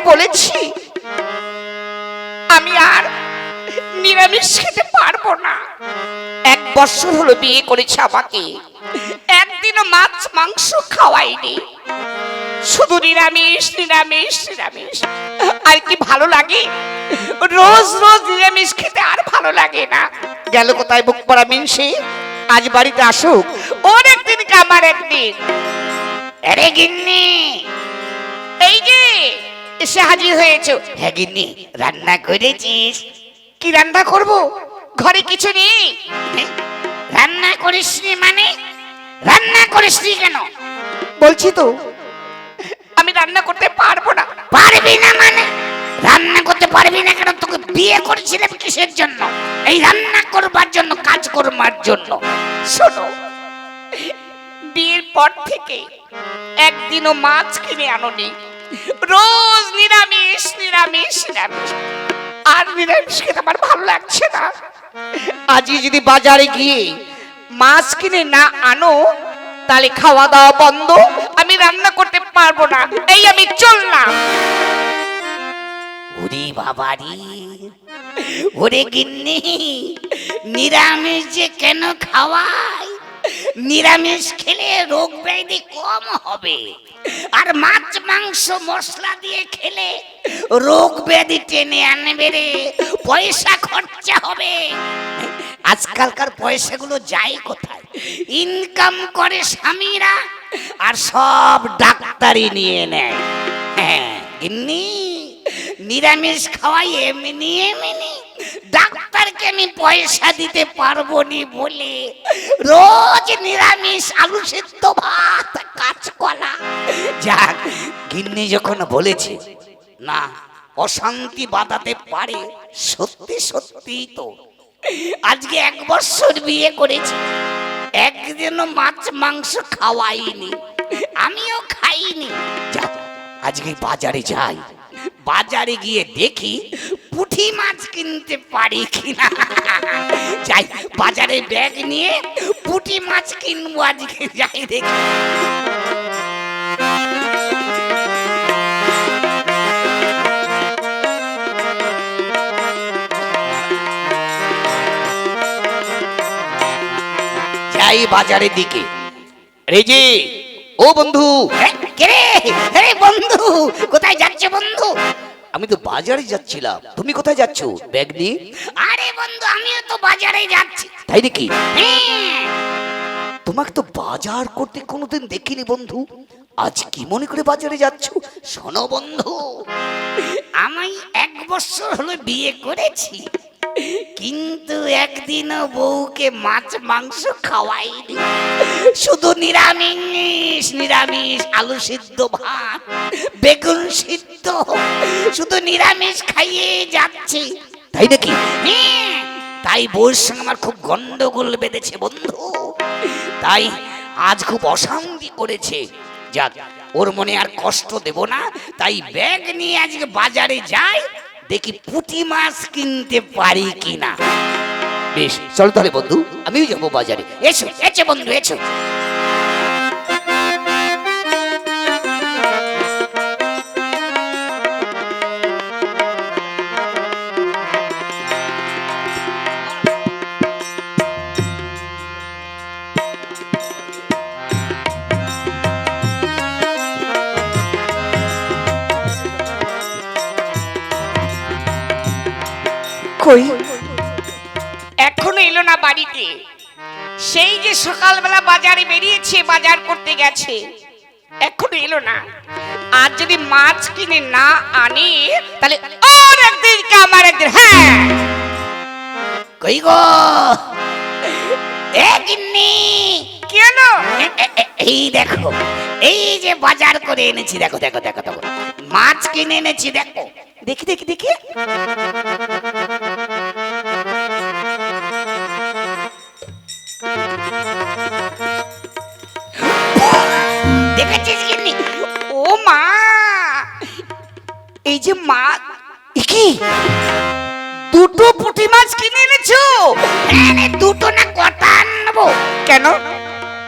করে বলেছি, আমি আর নিরামিষ খেতে পারব না। এক বছর হলো বিয়ে করেছে আমাকে। একদিনও মাছ, মাংস খাওয়াইনি শুধু নিরামিষ নিরামিষ নিরামিষ। আর কি ভালো লাগে? রোজ রোজ নিরামিষ খেতে আর ভালো লাগে না। গেল কোথায় বুক পড়া মিনসে? আজ বাড়িতে আসুক। ওর একদিন কি আমার একদিন। আরে গিন্নি, এই যে এসে হাজির হয়েছে। হ্যাঁ গিন্নি রান্না করেছিস? কি রান্না করব? ঘরে কিছু নেই? রান্না করিসনি মানে? রান্না করিসনি কেন? বলছি তো আমি রান্না করতে পারব না। পারবি না মানে? রান্না করতে পারবি না কেন? তোকে বিয়ে করেছিলাম কিসের জন্য? এই রান্না করবার জন্য কাজ করবার জন্য। শোনো বিয়ের পর থেকে একদিনও মাছ কিনে আনোনি। রোজ নিরামিষ নিরামিষ নিরামিষ। আর নিরামিষ খেতে আমার ভালো লাগছে না। আজই যদি বাজারে গিয়ে মাছ কিনে না আনো, তাহলে খাওয়া দাওয়া বন্ধ। আমি রান্না করতে পারব না। এই আমি চললাম। ওরে বাবারি ওরে গিন্নি, নিরামিষ যে কেন খাওয়াই নিরামিষ খেলে রোগ ব্যাধি কম হবে। আর মাছ, মাংস, মশলা দিয়ে খেলে রোগ ব্যাধি টেনে আনবে রে। পয়সা খরচা হবে। আজকালকার পয়সাগুলো যায় কোথায়? ইনকাম করে স্বামীরা আর সব নিয়ে নেয়। হ্যাঁ নিরামিষ খাওয়াই এমনি এমনি। ডাক্তারকে আমি পয়সা দিতে পারব নি বলে রোজ নিরামিষ আলু সেদ্ধ ভাত, কাঁচকলা। যাক, গিন্নি যখন বলেছে, না, অশান্তি বাঁধাতে পারে, সত্যি সত্যি তো। আজকে এক বছর বিয়ে করেছি, একদিনও মাছ, মাংস খাওয়াইনি, আমিও খাইনি। যাক আজকে বাজারে যাই। বাজারে গিয়ে দেখি পুঁটি মাছ কিনতে পারি কিনা। যাই বাজারে ব্যাগ নিয়ে পুঁটি মাছ কিনবো আজকে যাই দেখি। যাই বাজারের দিকে। রেজি ও বন্ধু। এ, কে রে রে বন্ধু কোথায় যাচ্ছে বন্ধু? আমি তো বাজারে যাচ্ছিলাম। তুমি কোথায় যাচ্ছ? ব্যাগ নিয়ে? আরে বন্ধু আমিও তো বাজারে যাচ্ছি। তাই নাকি? হ্যাঁ। তোমাকে তো বাজার করতে কোনোদিন দেখিনি বন্ধু। আজ কি মনে করে বাজারে যাচ্ছ? শোনো বন্ধু আমি এক বছর হলো বিয়ে করেছি। কিন্তু একদিনও বউকে মাছ মাংস খাওয়াইনি। শুধু নিরামিষ নিরামিষ আলু সিদ্ধ ভাত বেগুন সিদ্ধ শুধু নিরামিষ খাইয়ে যাচ্ছি। তাই নাকি? হ্যাঁ, তাই বউর সঙ্গে আমার খুব গন্ডগোল বেঁধেছে বন্ধু। তাই আজ খুব অশান্তি করেছে। যাক ওর মনে আর কষ্ট দেব না। তাই ব্যাগ নিয়ে আজকে বাজারে যাই দেখি পুঁটি মাছ কিনতে পারি কিনা? বেশ, চলো তাহলে বন্ধু, আমিও যাব বাজারে। এসো এসো বন্ধু, এসো। কই? এখনও এলো না বাড়িতে। সেই যে সকালবেলা বাজারে বেরিয়েছে বাজার করতে গেছে। এখনও এলো না। আর যদি মাছ কিনে না আনে তাহলে ওর একদিন কে আমার একদিন হ্যাঁ। কই গো? এ গিন্নি। কেন? এই দেখো এই যে বাজার করে এনেছি দেখো দেখো দেখো দেখো। মাছ কিনে এনেছি দেখো। দেখি দেখি দেখি। এই যে এ কি? দুটো পুঁটি মাছ কিনে এনেছো? দুটো না কটা আনব? কেন?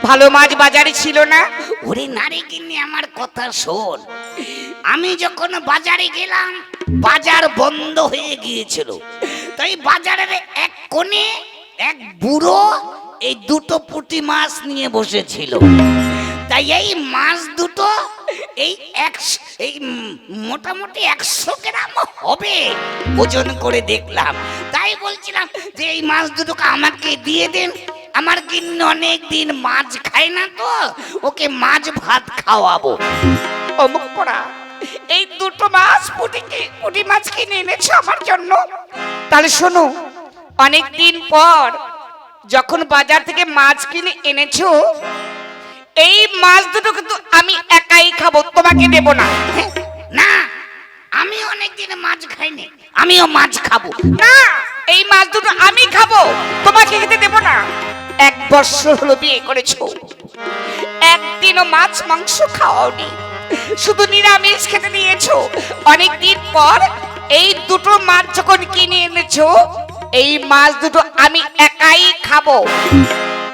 ভালো মাছ বাজারে ছিল না? ওরে নারী কিনে আমার কথা শোন। আমি যখন বাজারে গেলাম, বাজার বন্ধ হয়ে গিয়েছিল। তাই বাজারের এক কোণে এক বুড়ো এই দুটো পুঁটি মাছ নিয়ে বসেছিল। তাই এই মাছ দুটো এই একশো এই মোটামুটি একশো গ্রাম হবে। ওজন করে দেখলাম। তাই বলছিলাম যে এই মাছ দুটোকে আমাকে দিয়ে দেন। আমার কিন্নি অনেক দিন মাছ খায় না তো, ওকে মাছ ভাত খাওয়াবো। অমুক পড়া, এই দুটো মাছ পুটিকে পুটি মাছ কিনে এনেছো আমার জন্য? তাহলে শোনো অনেক দিন পর যখন বাজার থেকে মাছ কিনে এনেছো এই মাছ দুটো কিন্তু আমি একাই খাব তোমাকে দেব না। না আমি অনেক দিন মাছ খাইনি আমিও মাছ খাব। না এই মাছ দুটো আমি খাব তোমাকে খেতে দেব না। এক বছর হলো বিয়ে করেছ। একদিনও মাছ মাংস খাওয়াওনি শুধু নিরামিষ খেতে দিয়েছ। অনেকদিন পর এই দুটো মাছ যখন কিনে এনেছো এই মাছ দুটো আমি একাই খাব।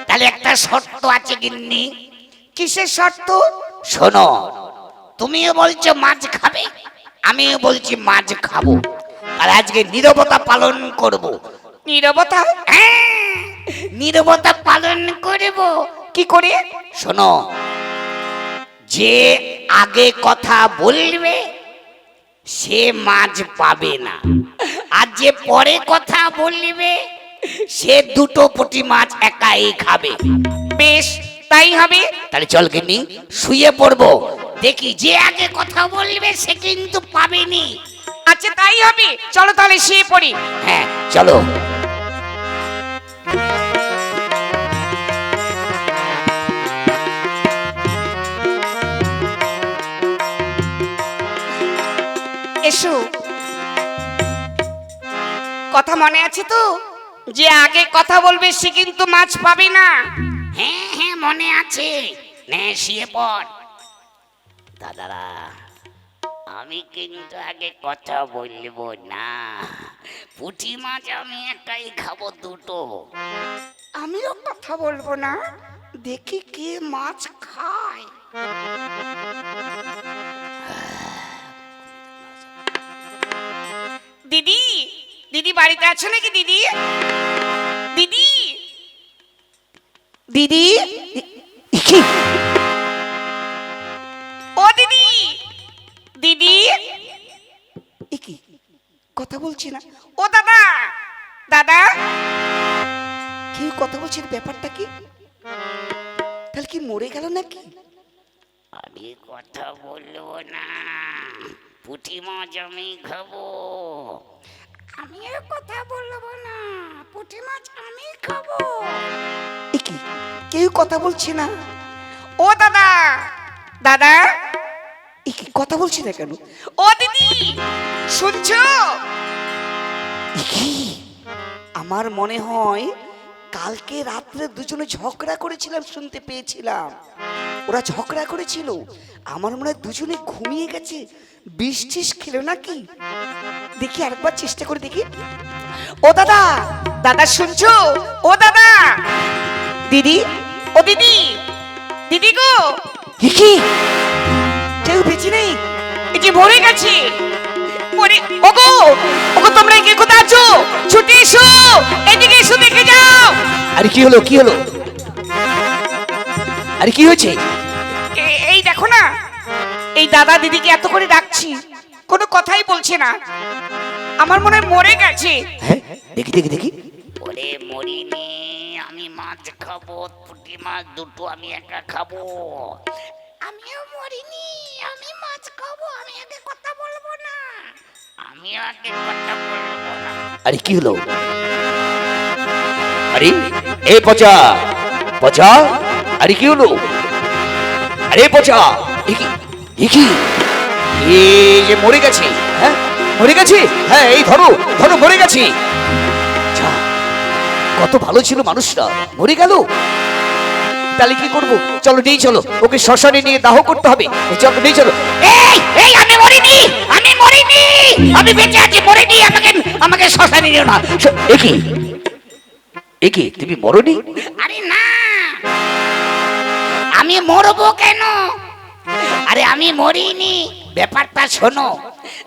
তাহলে একটা শর্ত আছে গিন্নি। কিসের শর্ত? শোনো তুমিও বলছো মাছ খাবে আমিও বলছি মাছ খাব। আর আজকে নীরবতা পালন করব। নীরবতা? হ্যাঁ, নীরবতা পালন করব। কি করে? শোনো যে আগে কথা বলবে সে মাছ পাবে না। আর যে পরে কথা বলবে সে দুটো পুঁটি মাছ একাই খাবে। বেশ তাই হবে? তাহলে চল গিন্নি শুয়ে পড়ব। দেখি যে আগে কথা বলবে সে কিন্তু পাবেনি। আচ্ছা তাই হবে? চলো তাহলে শুয়ে পড়ি। হ্যাঁ চলো। এসো। কথা মনে আছে তো? যে আগে কথা বলবে সে কিন্তু মাছ পাবে না। হ্যাঁ হ্যাঁ মনে আছে। নে শুয়ে পড়। দাদারা আমি কিন্তু আগে কথা বলব না। পুঁটি মাছ আমি একাই খাব দুটো। আমিও কথা বলব না। দেখি কে মাছ খায়। দিদি দিদি বাড়িতে আছো নাকি দিদি? দিদি দিদি কি? ও দিদি। দিদি। এ কি কথা বলছি না। ও দাদা। দাদা। কেউ কথা বলছে ব্যাপারটা কি? তাহলে কি মরে গেল নাকি? আমি কথা বলব না। পুঁটি মাছ আমি খাব। আমিও কথা বলব না। পুঁটি মাছ আমি খাব। এ কি? কেউ কথা বলছে না? ও দাদা! দাদা! এ কি কথা বলছি না কেন? ও দিদি! শুনছো? কি? আমার মনে হয় কালকে রাত্রে দুজনে ঝগড়া করেছিলাম শুনতে পেয়েছিলাম। ওরা ঝগড়া করেছিল। আমার মনে হয় দুজনে ঘুমিয়ে গেছে। বিষ টিস খেলো নাকি? দেখি আরেকবার চেষ্টা করে দেখি। ও দাদা দাদা শুনছো? ও দাদা! দিদি? ও দিদি! দিদি গো! কি? কেউ বেঁচে নেই? এই যে মরে গেছে। মরে ওগো ওগো তোমরা কে কোথায় আছো? ছুটে এসো! এদিকে এসো, দেখে যাও! আরে কি হলো কি হলো? আরে কি হয়েছে? দেখো না এই দাদা দিদিকে এত করে ডাকছি কোনো কথাই বলছে না। আমার মনে হয় মরে গেছে। হ্যাঁ দেখি দেখি দেখি। ওরে মরিনি আমি মাছ খাব পুঁটি মাছ দুটো আমি একা খাব। আমিও মরিনি আমি মাছ খাব আমি আগে কথা বলব না। আমি আগে কথা বলব না। আরে কি হলো? আরে এ পচা পচা আরে কি হলো? আরে পচা কি এ যে মরে গেছে হ্যাঁ? মরে গেছে? হ্যাঁ এই ধরো ধরো মরে গেছে। কত ভালো ছিল মানুষটা মরে গেল। তাহলে কি করব? চলো নিয়ে চলো ওকে শ্মশানে নিয়ে দাহ করতে হবে। এই চলো নিয়ে চলো। এই এই আমি মরিনি আমি মরিনি আমি বেঁচে আছি মরিনি আমাকে আমাকে শ্মশানে নিও না। এ কি? এ কি তুমি মরনি? আরে না মরবো কেন? আরে আমি মরিনি। ব্যাপারটা শোনো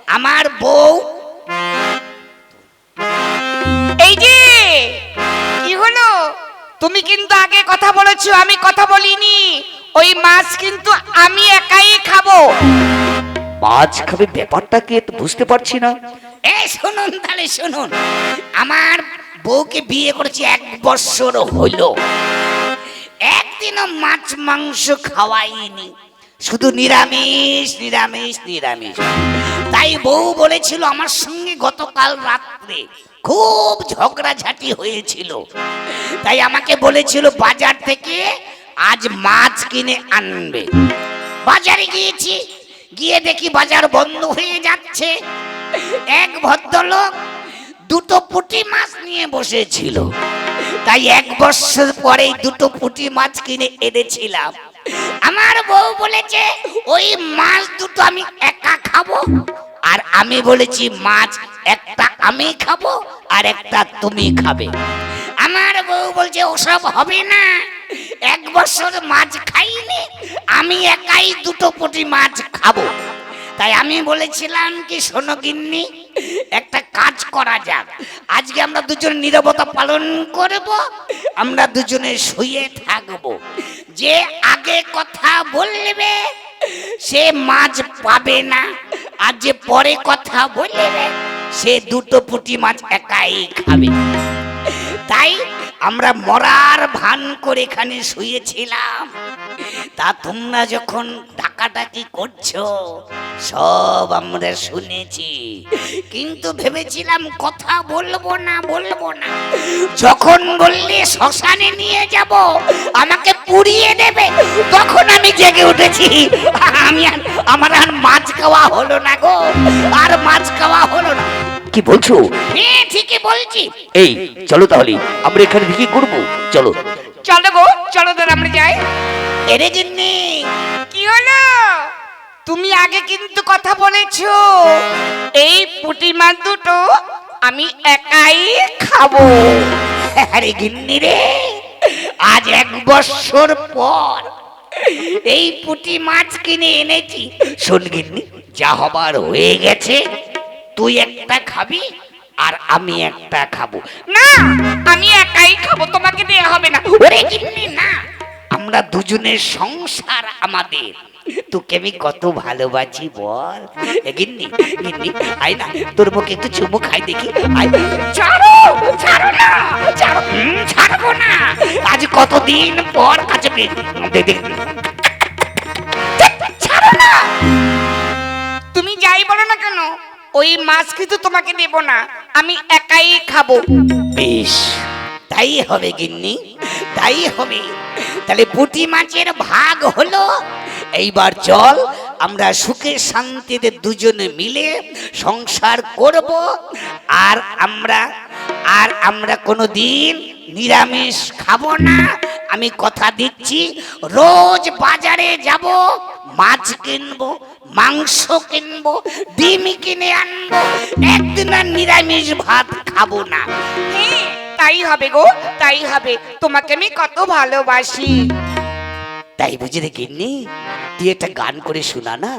আমার বউ এই যে কি হলো? তুমি কিন্তু আগে কথা বলেছ আমি কথা বলিনি। ওই মাছ কিন্তু আমি একাই খাব। মাছ খাবে ব্যাপারটা কি বুঝতে পারছি না। এ শুনুন তাহলে শুনুন। আমার বউকে বিয়ে করেছি এক বছর হইল একদিনও মাছ, মাংস খাওয়াইনি। শুধু নিরামিষ নিরামিষ নিরামিষ। তাই বউ বলেছিল, আমার সঙ্গে গতকাল রাত্রে খুব ঝগড়াঝাটি হয়েছিল। তাই আমাকে বলেছিল, বাজার থেকে আজ মাছ কিনে আনবে। বাজারে গিয়েছি, গিয়ে দেখি বাজার বন্ধ হয়ে যাচ্ছে। এক ভদ্রলোক দুটো পুঁটি মাছ নিয়ে বসেছিল। তাই এক বছর পরে দুটো পুঁটি মাছ কিনে এনেছিলাম। আমার বউ বলেছে, ওই মাছ দুটো আমি একা খাব, আর আমি বলেছি, মাছ একটা আমি খাব, আর একটা তুমি খাবে। আমার বউ বলছে, ওসব হবে না, এক বছর মাছ খাইনি, আমি একাই দুটো পুঁটি মাছ খাব। তাই আমি বলেছিলাম কি, শোনো গিন্নি, একটা কাজ করা যাক। আজকে আমরা দুজন নীরবতা পালন করব, আমরা দুজনে শুয়ে থাকব। যে আগে কথা বলবে, সে মাছ পাবে না। আর যে পরে কথা বলবে, সে দুটো পুঁটি মাছ একাই খাবে। তাই আমরা মরার ভান করে এখানে শুয়েছিলাম। তা তোমরা যখন ডাকাডাকি করছ সব আমরা শুনেছি। কিন্তু ভেবেছিলাম কথা বলব না বলব না। যখন বললে শ্মশানে নিয়ে যাব আমাকে পুড়িয়ে দেবে তখন আমি জেগে উঠেছি। আমি আর আমার আর মাছ খাওয়া হলো না গো আর মাছ খাওয়া হলো না। কি বলছো? হ্যাঁ ঠিকই বলছি। এই চলো তাহলে আমরা এখানে কি করব চলো। চলো গো চলো তো আমরা যাই। এরে গিন্নি। কি হলো? তুমি আগে কিন্তু কথা বলেছ। এই পুঁটি মাছ দুটো আমি একাই খাব। আরে গিন্নি রে আজ এক বছর পর এই পুঁটি মাছ কিনে এনেছি। শোন গিন্নি যা হবার হয়ে গেছে তুই একটা খাবি। আর আমি একটা খাব। না আমি একাই খাব তোমাকে দেয়া হবে না। ওরে গিন্নি না। আমরা দুজনের সংসার আমাদের। তোকে আমি কত ভালোবাসি বল। গিন্নি গিন্নি আয় না তোর মুখে একটু চুমু খাই দেখি। ছাড়ো ছাড়ো না ছাড়ো ছাড়বো না। আজ কতদিন পর কাছে তুমি যাই বলো না কেন? ওই মাছ কিন্তু তোমাকে দেব না, আমি একাই খাব। বেশ, তাই হবে গিন্নি, তাই হবে। তাহলে পুঁটি মাছের ভাগ হলো, এইবার চল, আমরা সুখে শান্তিতে দুজনে মিলে সংসার করব, আর আমরা আর আমরা কোনো দিন নিরামিষ খাব না। আমি কথা দিচ্ছি রোজ বাজারে যাব মাছ কিনবো মাংস কিনবো ডিম কিনে আনব একদিন আর নিরামিষ ভাত খাব না। তাই হবে গো তাই হবে তোমাকে আমি কত ভালোবাসি। তাই বুঝি রে গিন্নি তুই একটা গান করে শোনা না।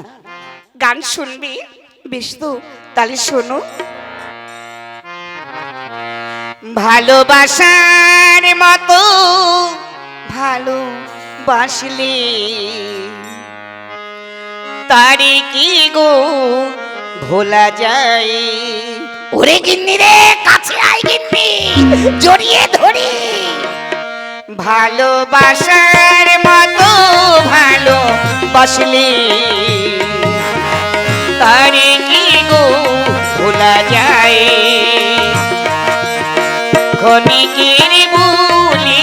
গান শুনবি? বেশ তো তাহলে শোনো। ভালোবাসার মতো ভালোবাসলে। তারে কি গো ভোলা যায়? ওরে গিন্নি রে, কাছে আয় গিন্নি, জড়িয়ে ধরি। ভালোবাসার মতো ভালো বসলে তারে কি গো ভোলা যায়? ক্ষণিকের বলি